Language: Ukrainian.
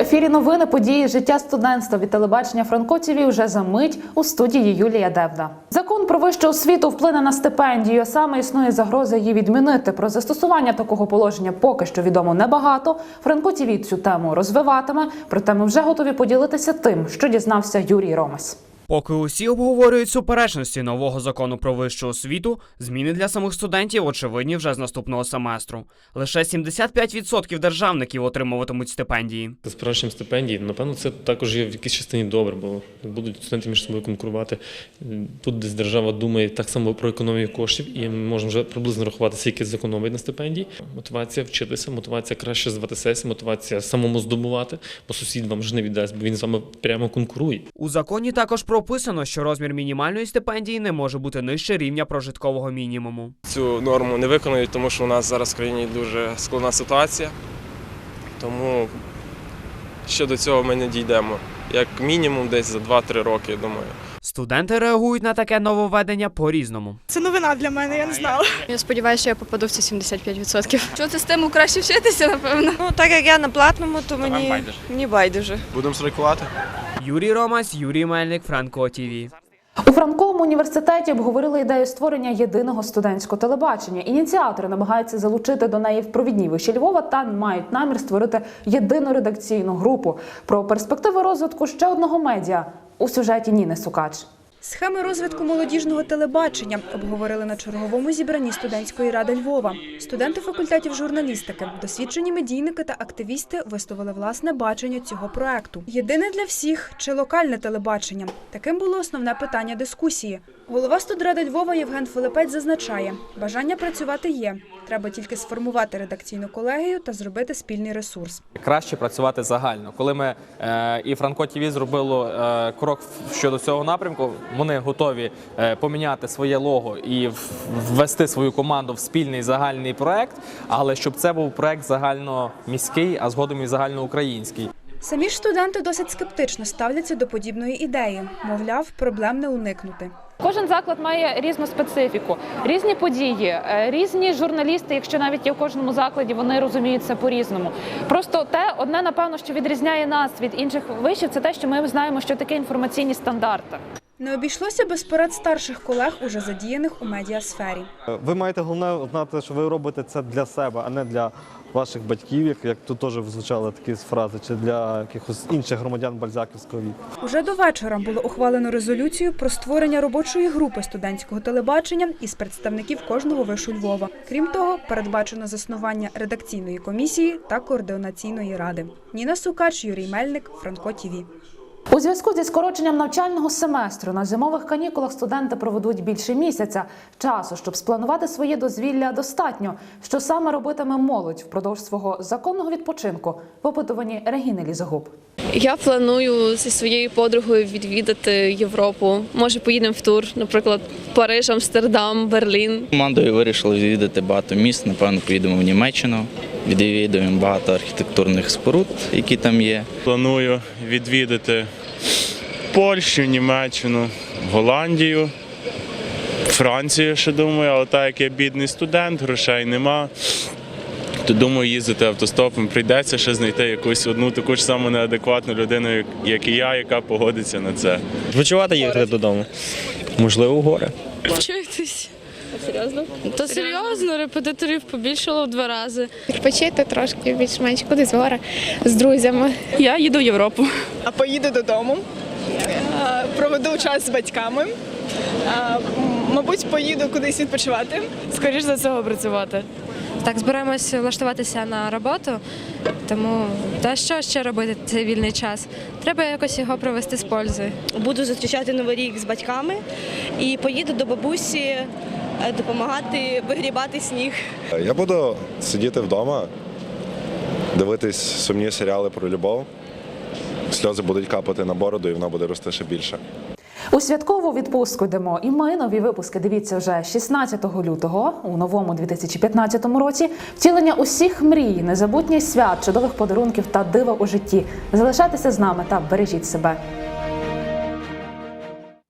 ефірі новини події життя студентства від телебачення Франко ТІВІ вже за мить у студії Юлія Девда. Закон про вищу освіту вплине на стипендію. Саме існує загроза її відмінити. Про застосування такого положення поки що відомо небагато. Франко ТІВІ цю тему розвиватиме. Проте ми вже готові поділитися тим, що дізнався Юрій Ромес. Поки усі обговорюють суперечності нового закону про вищу освіту, зміни для самих студентів очевидні вже з наступного семестру. Лише 75% державників отримуватимуть стипендії. З справжнім стипендії, напевно, це також є в якійсь частині добре, бо будуть студенти між собою конкурувати. Тут десь держава думає так само про економію коштів, і ми можемо вже приблизно рахувати, скільки зекономить на стипендії. Мотивація вчитися, мотивація краще звати сесії, мотивація самому здобувати, бо сусід вам ж не віддасть, бо він з вами прямо конкурує. У законі також прописано, що розмір мінімальної стипендії не може бути нижче рівня прожиткового мінімуму. цю норму не виконують, тому що у нас зараз в країні дуже складна ситуація. Тому ще до цього ми не дійдемо. Як мінімум десь за 2-3 роки, я думаю. Студенти реагують на таке нововведення по-різному. Це новина для мене, я не знала. Я сподіваюся, що я попаду в ці 75%. Що це з тему краще вчитися, напевно. Ну, так як я на платному, то мені, мені байдуже. Будемо страйкувати? Юрій Ромас, Юрій Мельник, Франко ТІВІ. У Франковому університеті обговорили ідею створення єдиного студентського телебачення. Ініціатори намагаються залучити до неї в провідні виші Львова та мають намір створити єдину редакційну групу. Про перспективи розвитку ще одного медіа у сюжеті Ніни Сукач. Схеми розвитку молодіжного телебачення обговорили на черговому зібранні студентської ради Львова. Студенти факультетів журналістики, досвідчені медійники та активісти висловили власне бачення цього проекту. Єдине для всіх чи локальне телебачення. Таким було основне питання дискусії. Голова студради Львова Євген Филипець зазначає, бажання працювати є. Треба тільки сформувати редакційну колегію та зробити спільний ресурс. краще працювати загально. Коли ми е, і Франко ТВ зробило е, крок щодо цього напрямку, вони готові е, поміняти своє лого і ввести свою команду в спільний загальний проект, але щоб це був проект загальноміський, а згодом і загальноукраїнський. Самі ж студенти досить скептично ставляться до подібної ідеї. Мовляв, проблем не уникнути. Кожен заклад має різну специфіку, різні події, е, різні журналісти, якщо навіть є в кожному закладі, вони розуміють це по-різному. Просто те одне, напевно, що відрізняє нас від інших вишів, це те, що ми знаємо, що таке інформаційні стандарти. Не обійшлося без порад старших колег, уже задіяних у медіасфері. Ви маєте головне знати, що ви робите це для себе, а не для ваших батьків, як, як тут теж звучали такі фрази, чи для якихось інших громадян бальзаківського віку. Уже до вечора було ухвалено резолюцію про створення робочої групи студентського телебачення із представників кожного вишу Львова. Крім того, передбачено заснування редакційної комісії та координаційної ради. Ніна Сукач, Юрій Мельник, Франко ТІВІ. У зв'язку зі скороченням навчального семестру на зимових канікулах студенти проведуть більше місяця. Часу, щоб спланувати своє дозвілля, достатньо. Що саме робитиме молодь впродовж свого законного відпочинку в опитуванні Регіни Лізогуб. Я планую зі своєю подругою відвідати Європу. Може, поїдемо в тур, наприклад, Париж, Амстердам, Берлін. Командою вирішили відвідати багато міст. Напевно, поїдемо в Німеччину, відвідуємо багато архітектурних споруд, які там є. Планую відвідати Польщу, Німеччину, Голландію, Францію ще думаю, але так як я бідний студент, грошей нема. То думаю, їздити автостопом прийдеться ще знайти якусь одну таку ж саму неадекватну людину, як- і я, яка погодиться на це. Відпочивати їхати додому. Можливо, в гори. Вчитись. Серйозно? То серйозно, репетиторів побільшало в два рази. Відпочити трошки більш-менш кудись в гори з друзями. Я їду в Європу. А поїду додому, проведу час з батьками. Мабуть, поїду кудись відпочивати. Скоріш за цього працювати. Так, збираємось влаштуватися на роботу, тому та що ще робити цей вільний час? Треба якось його провести з пользою. Буду зустрічати новий рік з батьками і поїду до бабусі допомагати вигрібати сніг. Я буду сидіти вдома, дивитись сумні серіали про любов. Сльози будуть капати на бороду, і вона буде рости ще більше. У святкову відпустку йдемо. І ми нові випуски дивіться вже 16 лютого у новому 2015 році. Втілення усіх мрій, незабутніх свят, чудових подарунків та дива у житті. Залишайтеся з нами та бережіть себе.